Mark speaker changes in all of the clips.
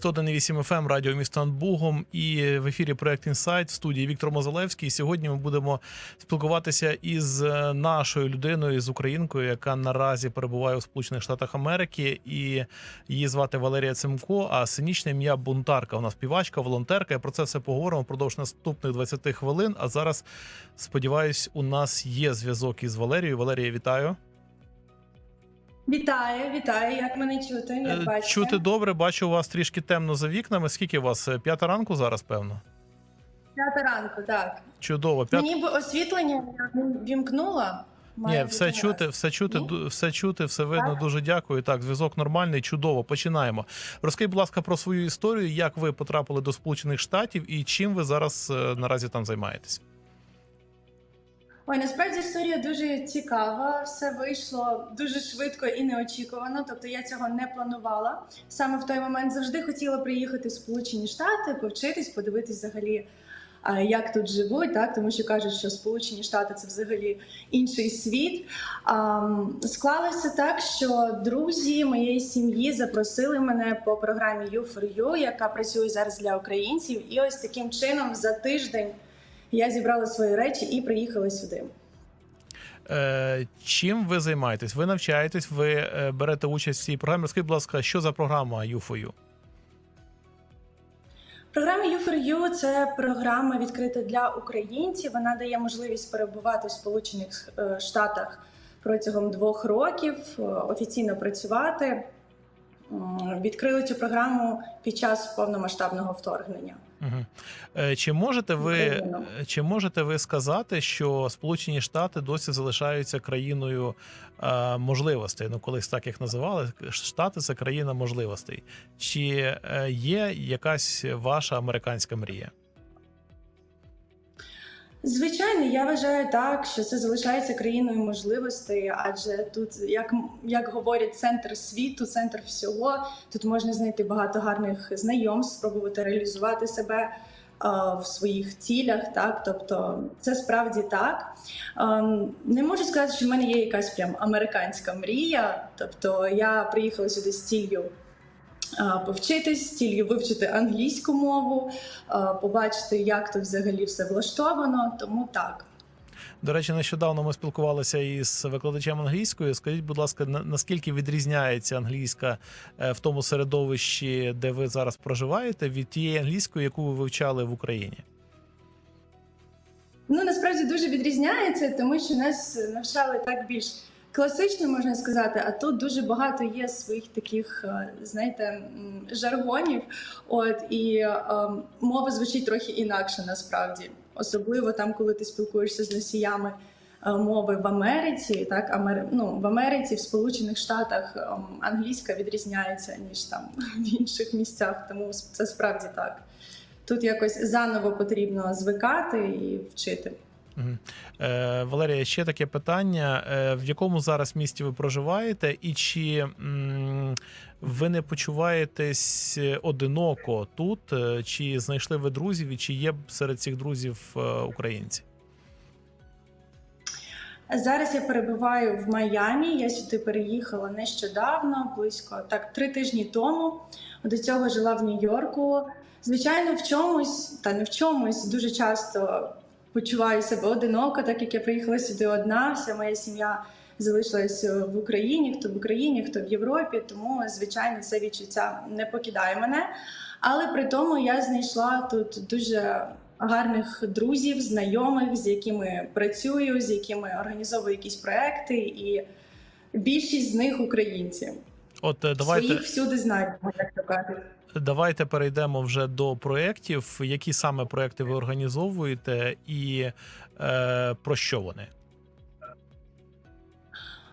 Speaker 1: 101,8 FM, ем, радіо місто над Бугом і в ефірі проект Інсайт в студії Віктор Мозалевський. Сьогодні ми будемо спілкуватися із е, нашою людиною, з українкою, яка наразі перебуває у Сполучених Штатах Америки, і її звати Валерія Цимко. А синічне ім'я бунтарка. Вона співачка, волонтерка. Про це все поговоримо впродовж наступних 20 хвилин. А зараз сподіваюсь, у нас є зв'язок із Валерією. Валерія, вітаю.
Speaker 2: Вітаю, вітаю. Як мене чути?
Speaker 1: Е,
Speaker 2: Як бачите?
Speaker 1: Чути добре, бачу у вас трішки темно за вікнами. Скільки у вас? Е, П'ята ранку зараз, певно.
Speaker 2: П'ята ранку, так.
Speaker 1: Чудово. П'ят...
Speaker 2: Мені б освітлення вімкнула.
Speaker 1: Ні, все чути, все чути,
Speaker 2: Ні?
Speaker 1: все чути, все видно.
Speaker 2: Так?
Speaker 1: Дуже дякую. Так, зв'язок нормальний, чудово. Починаємо. Розкажіть, будь ласка, про свою історію, як ви потрапили до Сполучених Штатів і чим ви зараз е, наразі там займаєтесь.
Speaker 2: Ой, насправді історія дуже цікава. Все вийшло дуже швидко і неочікувано. Тобто я цього не планувала. Саме в той момент завжди хотіла приїхати в Сполучені Штати, повчитись, подивитись взагалі. Як тут живуть, так тому що кажуть, що Сполучені Штати це взагалі інший світ. Склалося так, що друзі моєї сім'ї запросили мене по програмі U4U, яка працює зараз для українців. І ось таким чином за тиждень я зібрала свої речі і приїхала сюди.
Speaker 1: Е, чим ви займаєтесь? Ви навчаєтесь, ви е, берете участь в цій програмі. Розкажіть, будь ласка, що за програма U4U?
Speaker 2: Програма U4U – це програма відкрита для українців. Вона дає можливість перебувати в Сполучених е, Штатах протягом двох років, офіційно працювати. Відкрили цю програму під час повномасштабного вторгнення.
Speaker 1: Угу. Е, чи можете ви е, чи можете ви сказати, що Сполучені Штати досі залишаються країною е, можливостей? Ну, колись так їх називали. Штати це країна можливостей. Чи є якась ваша американська мрія?
Speaker 2: Звичайно, я вважаю так, що це залишається країною можливостей, адже тут, як, як говорять, центр світу, центр всього. Тут можна знайти багато гарних знайомств, спробувати реалізувати себе е, в своїх цілях. Так, тобто, це справді так. Ем, не можу сказати, що в мене є якась прям американська мрія. Тобто, я приїхала сюди з ціллю а, повчитись, ціллю вивчити англійську мову, побачити, як тут взагалі все влаштовано. Тому так.
Speaker 1: До речі, нещодавно ми спілкувалися із викладачем англійської. Скажіть, будь ласка, наскільки відрізняється англійська е, в тому середовищі, де ви зараз проживаєте, від тієї англійської, яку ви вивчали в Україні?
Speaker 2: Ну насправді дуже відрізняється, тому що нас навчали так більш класично, можна сказати. А тут дуже багато є своїх таких, е, знаєте, жаргонів. От і е, мова звучить трохи інакше насправді, особливо там, коли ти спілкуєшся з носіями. е, Мови в Америці, так Амер... ну, в Америці, в Сполучених Штатах ем, англійська відрізняється ніж там в інших місцях, тому це справді так. Тут якось заново потрібно звикати і вчити.
Speaker 1: Е, Валерія, ще таке питання: Е, в якому зараз місті ви проживаєте, і чи ви не почуваєтесь одиноко тут? Е, Чи знайшли ви друзів, і чи є серед цих друзів українці?
Speaker 2: Зараз я перебуваю в Майамі. Я сюди переїхала нещодавно, близько так три тижні тому. До цього жила в Нью-Йорку. Звичайно, в чомусь та не в чомусь дуже часто почуваю себе одиноко, так як я приїхала сюди одна. Вся моя сім'я залишилася в Україні, хто в Україні, хто в Європі. Тому, звичайно, це відчуття не покидає мене. Але при тому я знайшла тут дуже гарних друзів, знайомих, з якими працюю, з якими організовую якісь проекти, і більшість з них українці.
Speaker 1: От е, давайте.
Speaker 2: Своїх всюди знають, як то кажуть.
Speaker 1: Давайте перейдемо вже до проєктів. Які саме проєкти ви організовуєте, і е, про що вони?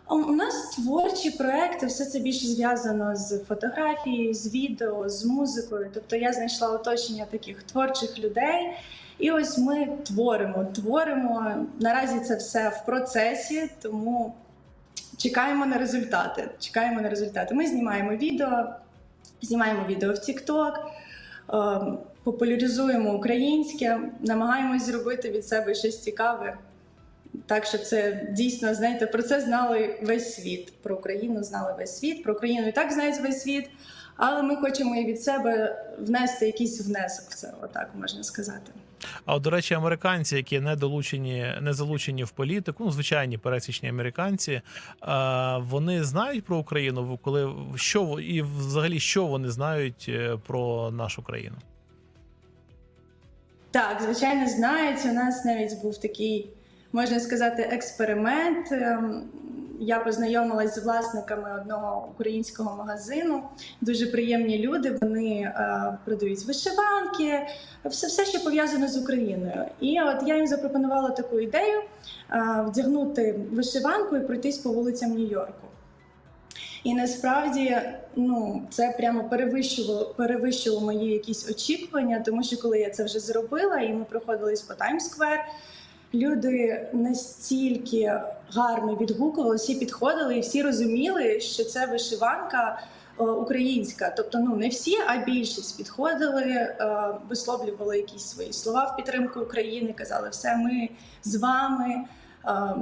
Speaker 2: У нас творчі проекти, все це більше зв'язано з фотографією, з відео, з музикою. Тобто я знайшла оточення таких творчих людей. І ось ми творимо, творимо. Наразі це все в процесі, тому чекаємо на результати. Чекаємо на результати. Ми знімаємо відео, знімаємо відео в TikTok, е, популяризуємо українське, намагаємось зробити від себе щось цікаве. Так, щоб це дійсно, знаєте, про це знали весь світ. Про Україну знали весь світ, про Україну і так знають весь світ. Але ми хочемо і від себе внести якийсь внесок в це, отак можна сказати.
Speaker 1: А от, до речі, американці, які не долучені, не залучені в політику, ну звичайні пересічні американці, е, вони знають про Україну, коли що і взагалі що вони знають е, про нашу країну.
Speaker 2: Так, звичайно, знають. У нас навіть був такий, можна сказати, експеримент. Я познайомилась з власниками одного українського магазину. Дуже приємні люди. Вони е, продають вишиванки, все, все, що пов'язано з Україною. І от я їм запропонувала таку ідею е, вдягнути вишиванку і пройтись по вулицям Нью-Йорку. І насправді ну, це прямо перевищувало, перевищило мої якісь очікування, тому що коли я це вже зробила, і ми проходились по Таймс-сквер, люди настільки гарно відгукували, всі підходили і всі розуміли, що це вишиванка е, українська. Тобто, ну не всі, а більшість підходили, е, висловлювали якісь свої слова в підтримку України, казали, все, ми з вами. Е,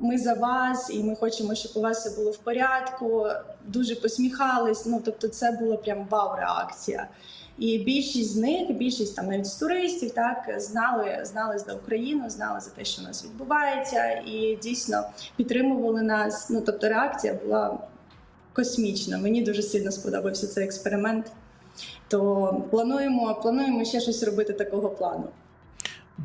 Speaker 2: Ми за вас, і ми хочемо, щоб у вас все було в порядку. Дуже посміхались. Ну тобто, це була прям вау-реакція. І більшість з них, більшість там навіть з туристів, так знали, знали за Україну, знали за те, що у нас відбувається, і дійсно підтримували нас. Ну тобто, реакція була космічна. Мені дуже сильно сподобався цей експеримент. То плануємо, плануємо ще щось робити такого плану.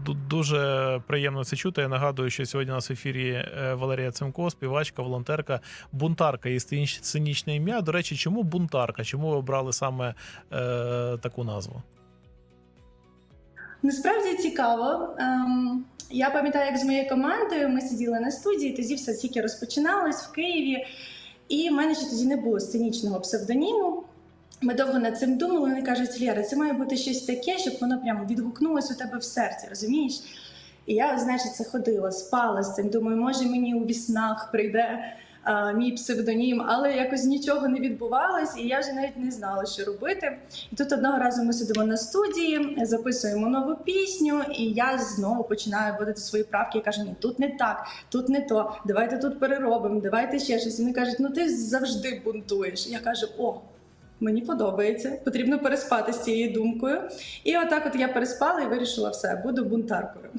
Speaker 1: Ду- Дуже приємно це чути. Я нагадую, що сьогодні у нас в ефірі е, Валерія Цимко, співачка, волонтерка, бунтарка і сценіч- сценічне ім'я. До речі, чому бунтарка? Чому ви обрали саме е, таку назву?
Speaker 2: Насправді цікаво. Ем, я пам'ятаю, як з моєю командою ми сиділи на студії, тоді все тільки розпочиналось в Києві, і в мене ще тоді не було сценічного псевдоніму. Ми довго над цим думали. Вони кажуть, Лєра, це має бути щось таке, щоб воно прямо відгукнулося у тебе в серці, розумієш? І я, значить, це ходила, спала з цим. Думаю, може мені у віснах прийде а, мій псевдонім, але якось нічого не відбувалось, і я вже навіть не знала, що робити. І тут одного разу ми сидимо на студії, записуємо нову пісню, і я знову починаю вводити свої правки і кажу: ні, тут не так, тут не то, давайте тут переробимо, давайте ще щось. І вони кажуть, ну ти завжди бунтуєш. Я кажу, о. Мені подобається, потрібно переспати з цією думкою. І отак, от я переспала і вирішила все, буду бунтаркою.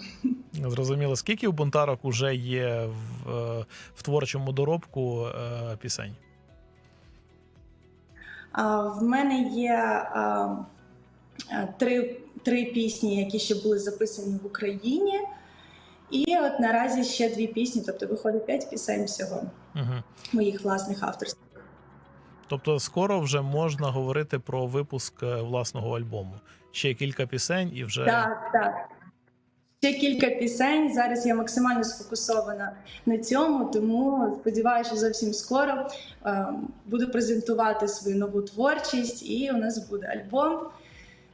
Speaker 1: Зрозуміло, скільки у бунтарок уже є в, е, в творчому доробку е, пісень?
Speaker 2: А, в мене є а, а, три, три пісні, які ще були записані в Україні. І от наразі ще дві пісні, тобто виходить п'ять пісень всього
Speaker 1: Угу.
Speaker 2: моїх власних авторських.
Speaker 1: Тобто, скоро вже можна говорити про випуск е, власного альбому. Ще кілька пісень, і вже
Speaker 2: Так, так. Ще кілька пісень. Зараз я максимально сфокусована на цьому, тому сподіваюся, що зовсім скоро е, буду презентувати свою нову творчість, і у нас буде альбом,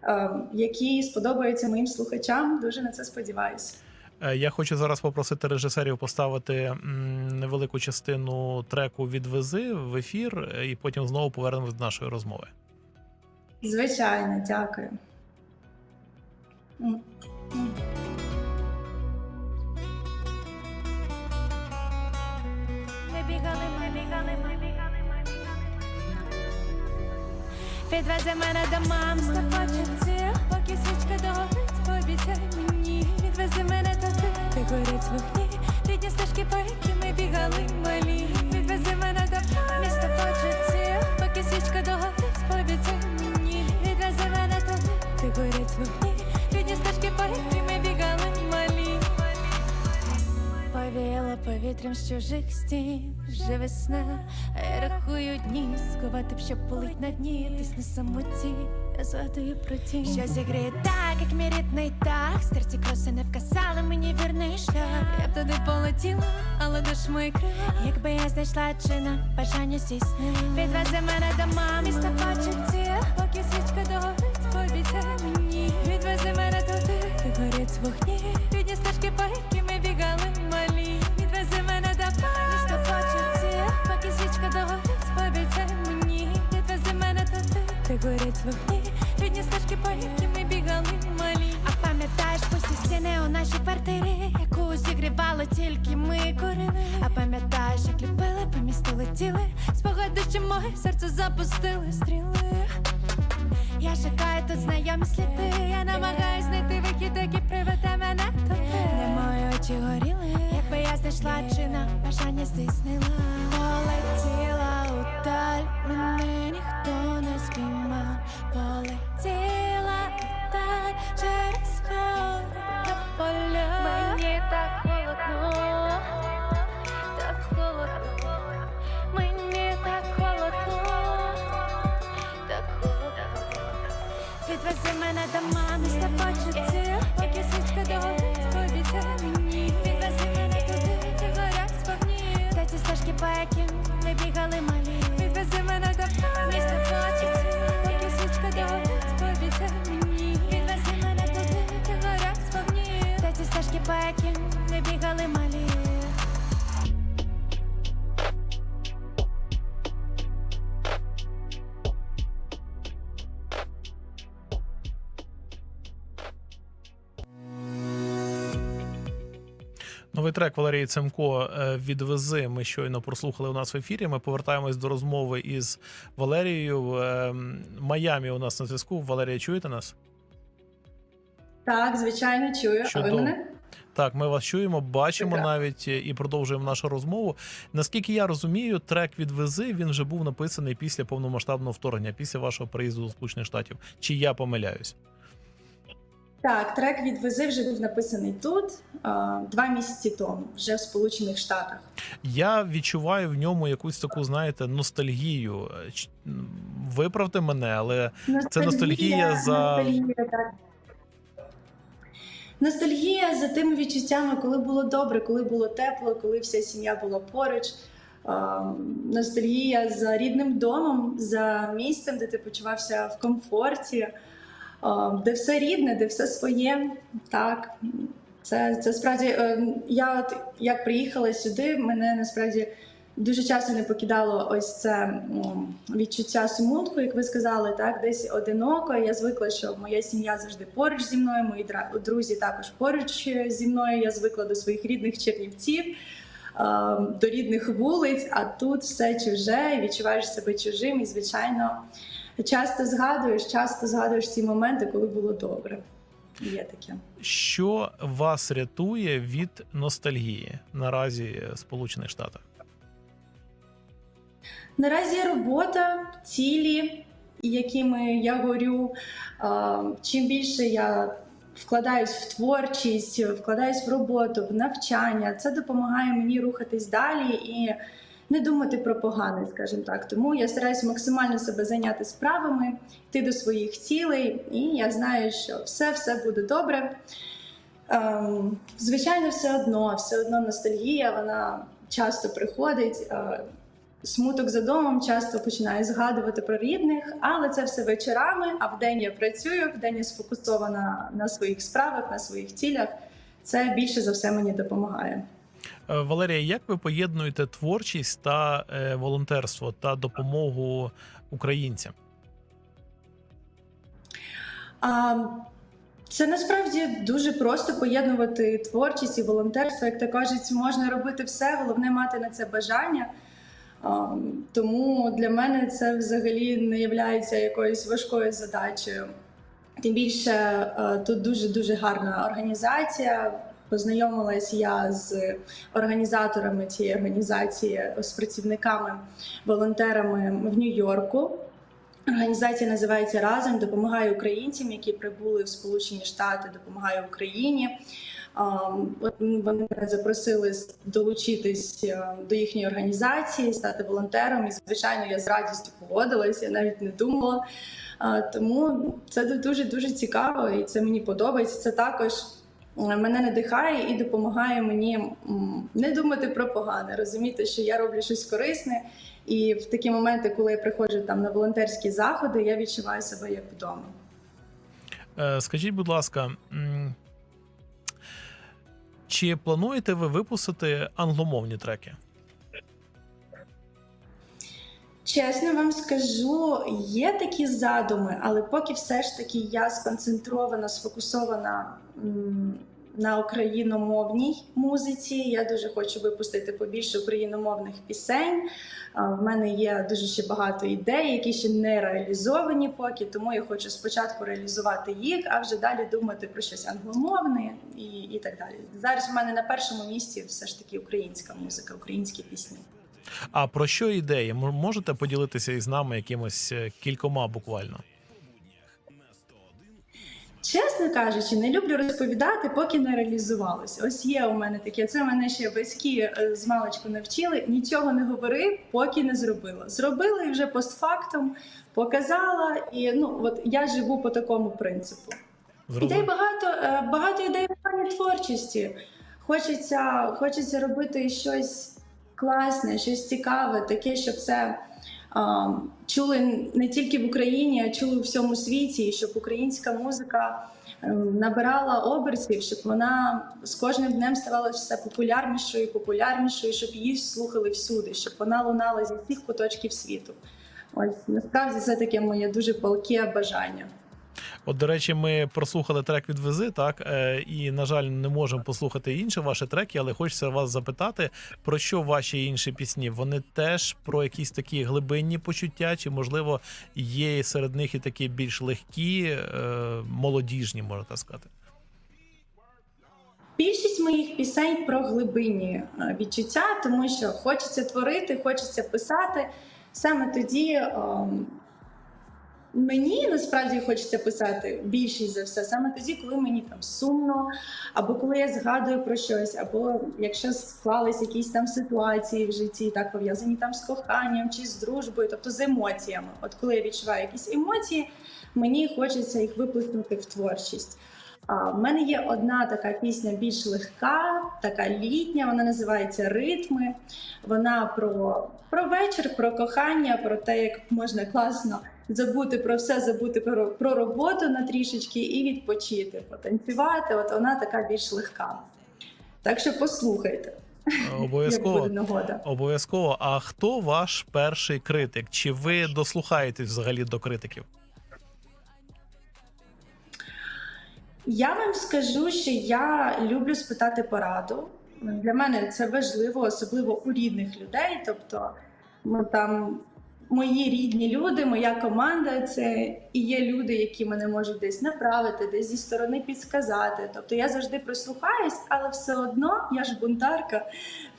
Speaker 2: е, який сподобається моїм слухачам. Дуже на це сподіваюся.
Speaker 1: Я хочу зараз попросити режисерів поставити невелику частину треку Відвези в ефір, і потім знову повернемось до нашої розмови.
Speaker 2: Звичайно, дякую.
Speaker 3: Відвези мене до мами Стопочиться, поки свічка догорить Пообіцяй мені Відвези мене туди, де горять вогні повітрям з чужих стін, вже весна, а я рахую дні, сховати б, щоб полить на дні, десь на самоті, я згадую про ті, що зігріє так, як мій рідний так, серці кроси не вказали мені вірний шлях. Я б туди полетіла, але душ мої крила, якби я знайшла чина, бажання здійснила. Відвези мене до мами, місто почуття, поки свічка догорить, пообіцяй мені, відвези мене туди, де горять вогні, вогні, рідні стежки, по яким ми бігали малі. А пам'ятаєш пусті стіни у нашій квартирі, яку зігрівали тільки ми курили. А пам'ятаєш, як ліпили, по місту летіли. Спогади, що моє серце запустили стріли. Я шукаю тут знайомі сліди. Я намагаюсь знайти вихід, який приведе мене туди. Де мої очі горіли, якби я знайшла чи на бажання здійснила. Яким ми бігали малі.
Speaker 1: Новий трек Валерії Цемко е, відвези. Ми щойно прослухали у нас в ефірі. Ми повертаємось до розмови із Валерією. Е, Майамі у нас на зв'язку. Валерія, чуєте нас?
Speaker 2: Так, звичайно, чую. А ви мене?
Speaker 1: Так, ми вас чуємо, бачимо навіть е, і продовжуємо нашу розмову. Наскільки я розумію, трек відвези він вже був написаний після повномасштабного вторгнення, після вашого приїзду до Сполучених Штатів. Чи я помиляюсь?
Speaker 2: Так, трек відвези вже був написаний тут два місяці тому, вже в Сполучених Штатах.
Speaker 1: Я відчуваю в ньому якусь таку, знаєте, ностальгію. Виправте мене, але Це ностальгія за-
Speaker 2: ностальгія, так. Ностальгія за тими відчуттями, коли було добре, коли було тепло, коли вся сім'я була поруч. Ностальгія за рідним домом, за місцем, де ти почувався в комфорті, де все рідне, де все своє. Так, це, це справді. е, Я от як приїхала сюди, мене насправді дуже часто не покидало ось це відчуття смутку, як ви сказали, так десь одиноко. Я звикла, що моя сім'я завжди поруч зі мною, мої друзі також поруч зі мною. Я звикла до своїх рідних чернівців, е, до рідних вулиць. А тут все чуже, відчуваєш себе чужим, і звичайно. Часто згадуєш, часто згадуєш ці моменти, коли було добре. Є таке.
Speaker 1: що вас рятує від ностальгії наразі в Сполучених Штатах?
Speaker 2: Наразі робота, цілі, якими я горю. Чим більше я вкладаюсь в творчість, вкладаюсь в роботу, в навчання, це допомагає мені рухатись далі і не думати про погане, скажімо так. Тому я стараюся максимально себе зайняти справами, йти до своїх цілей, і я знаю, що все, все буде добре. Ем, Звичайно, все одно, все одно ностальгія, вона часто приходить. Смуток за домом часто починаю згадувати про рідних, але це все вечорами. А вдень я працюю, вдень я сфокусована на своїх справах, на своїх цілях. Це більше за все мені допомагає.
Speaker 1: Е, Валерія, як ви поєднуєте творчість та е, волонтерство та допомогу українцям?
Speaker 2: А, це насправді дуже просто поєднувати творчість і волонтерство. Як то кажуть, можна робити все, головне мати на це бажання. А, Тому для мене це взагалі не є якоюсь важкою задачею. Тим більше е, тут дуже дуже гарна організація. Познайомилась я з організаторами цієї організації, з працівниками, волонтерами в Нью-Йорку. Організація називається Разом допомагає українцям, які прибули в Сполучені Штати, допомагає Україні. Вони мене запросили долучитись е, до їхньої організації, стати волонтером. І звичайно, я з радістю погодилася, я навіть не думала. Тому це дуже дуже цікаво, і це мені подобається. Це також е, мене надихає і допомагає мені не думати про погане, розуміти, що я роблю щось корисне. І в такі моменти, коли я приходжу там на волонтерські заходи, я відчуваю себе як вдома.
Speaker 1: Е, Скажіть, будь ласка, чи плануєте ви випустити англомовні треки?
Speaker 2: Чесно вам скажу, є такі задуми, але поки все ж таки я сконцентрована, сфокусована на україномовній музиці. Я дуже хочу випустити побільше україномовних пісень. В мене є дуже ще багато ідей, які ще не реалізовані поки, тому я хочу спочатку реалізувати їх, а вже далі думати про щось англомовне і, і так далі. Зараз в мене на першому місці все ж таки українська музика, українські пісні.
Speaker 1: А про що ідеї? Можете поділитися із нами якимось е, кількома буквально?
Speaker 2: Чесно кажучи, не люблю розповідати, поки не реалізувалося. Ось є у мене таке. Це мене ще батьки е, з маличку навчили. Нічого не говори, поки не зробила. Зробила і вже постфактум показала. І ну от я живу по такому принципу. Ідей багато, е, багато ідей в плані творчості. Хочеться, хочеться робити щось класне, щось цікаве, таке, щоб це чули не тільки в Україні, а чули у всьому світі, щоб українська музика е, набирала обертів, щоб вона з кожним днем ставала все популярнішою популярнішою, щоб її слухали всюди, щоб вона лунала зі всіх куточків світу. Ось насправді це таке моє дуже палке бажання.
Speaker 1: От, до речі, ми прослухали трек від Вези, так е, і на жаль, не можемо послухати інші ваші треки, але хочеться вас запитати, про що ваші інші пісні? Вони теж про якісь такі глибинні почуття, чи можливо є серед них і такі більш легкі, е, молодіжні, можна так сказати.
Speaker 2: Більшість моїх пісень про глибинні е, відчуття, тому що хочеться творити, хочеться писати. Саме тоді ем, мені насправді хочеться писати більшість за все, саме тоді, коли мені там сумно, або коли я згадую про щось, або якщо склались якісь там ситуації в житті, так пов'язані там з коханням чи з дружбою, тобто з емоціями. От коли я відчуваю якісь емоції, мені хочеться їх виплеснути в творчість. А, в мене є одна така пісня більш легка, така літня. Вона називається Ритми. Вона про, про вечір, про кохання, про те, як можна класно забути про все, забути про, про роботу на трішечки і відпочити, потанцювати. От вона така більш легка. Так що послухайте,
Speaker 1: Обов'язково. Обов'язково. А хто ваш перший критик? Чи ви дослухаєтесь взагалі до критиків?
Speaker 2: Я вам скажу, що я люблю спитати пораду. Для мене це важливо, особливо у рідних людей. Тобто, ну, там мої рідні люди, моя команда це і є люди, які мене можуть десь направити, десь зі сторони підсказати. Тобто я завжди прислухаюсь, але все одно я ж бунтарка.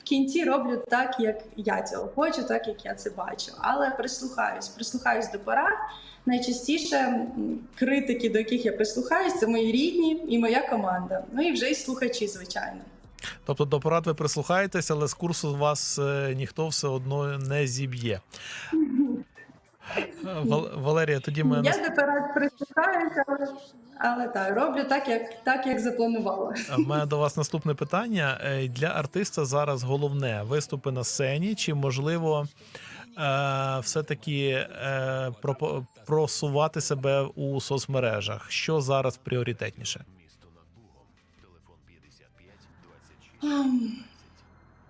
Speaker 2: В кінці роблю так, як я цього хочу, так як я це бачу. Але прислухаюсь, прислухаюсь до порад. Найчастіше критики, до яких я прислухаюсь, це мої рідні і моя команда. Ну і вже й слухачі, звичайно.
Speaker 1: Тобто до порад ви прислухаєтесь, але з курсу вас е, ніхто все одно не зіб'є. Вал- Валерія, тоді ми
Speaker 2: Я до порад але, але так, роблю так, як так, як запланувала.
Speaker 1: У мене до вас наступне питання. Е, Для артиста зараз головне виступи на сцені, чи можливо е, все-таки е, просувати себе у соцмережах? Що зараз пріоритетніше?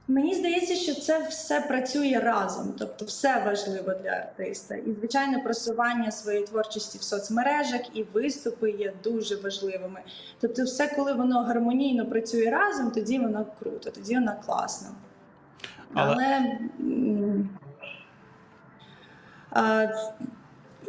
Speaker 2: Мені здається, що це все працює разом, тобто все важливо для артиста. І звичайно, просування своєї творчості в соцмережах і виступи є дуже важливими. Тобто, все, коли воно гармонійно працює разом, тоді воно круто, тоді воно класно.
Speaker 1: Але-
Speaker 2: Але,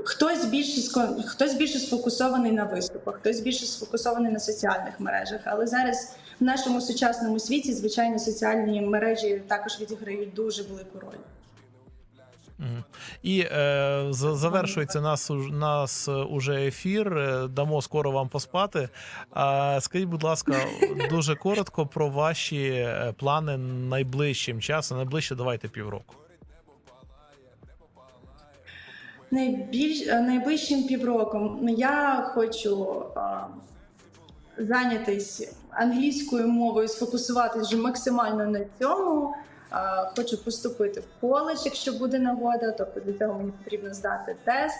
Speaker 2: хтось більше хтось більше сфокусований на виступах, хтось більше сфокусований на соціальних мережах. Але зараз в нашому сучасному світі, звичайно, соціальні мережі також відіграють дуже велику роль.
Speaker 1: І е, за- завершується нас нас е, уже ефір. е, Дамо скоро вам поспати. А скажіть, будь ласка, дуже коротко про ваші е, плани найближчим часом. Найближче давайте півроку.
Speaker 2: Найбільш е, найближчим півроком я хочу а, зайнятися англійською мовою, сфокусуватися вже максимально на цьому. А, хочу поступити в коледж, якщо буде нагода. Тобто для цього мені потрібно здати тест,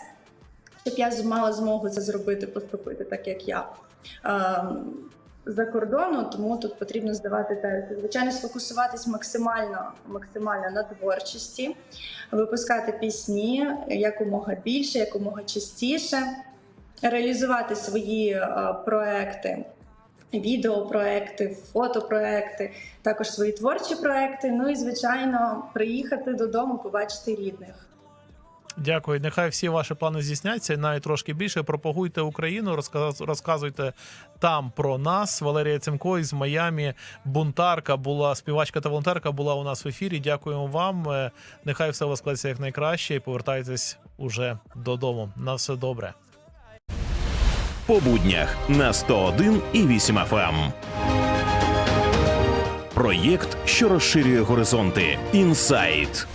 Speaker 2: щоб я мала змогу це зробити, поступити так, як я. А, за кордону, тому тут потрібно здавати тести. Звичайно, сфокусуватись максимально, максимально на творчості, випускати пісні якомога більше, якомога частіше, реалізувати свої е, проекти. Відеопроекти, фотопроекти, також свої творчі проекти. Ну і звичайно, приїхати додому, побачити рідних.
Speaker 1: Дякую. Нехай всі ваші плани здійсняться, і навіть трошки більше. Пропагуйте Україну, розказ- розказуйте там про нас. Валерія Цимко із Майамі, бунтарка була співачка та волонтерка була у нас в ефірі. Дякуємо вам. Е, Нехай все у вас складеться як найкраще, і повертайтесь уже додому. На все добре.
Speaker 4: По буднях на 101 і 8 FM. Проєкт, що розширює горизонти. Інсайт.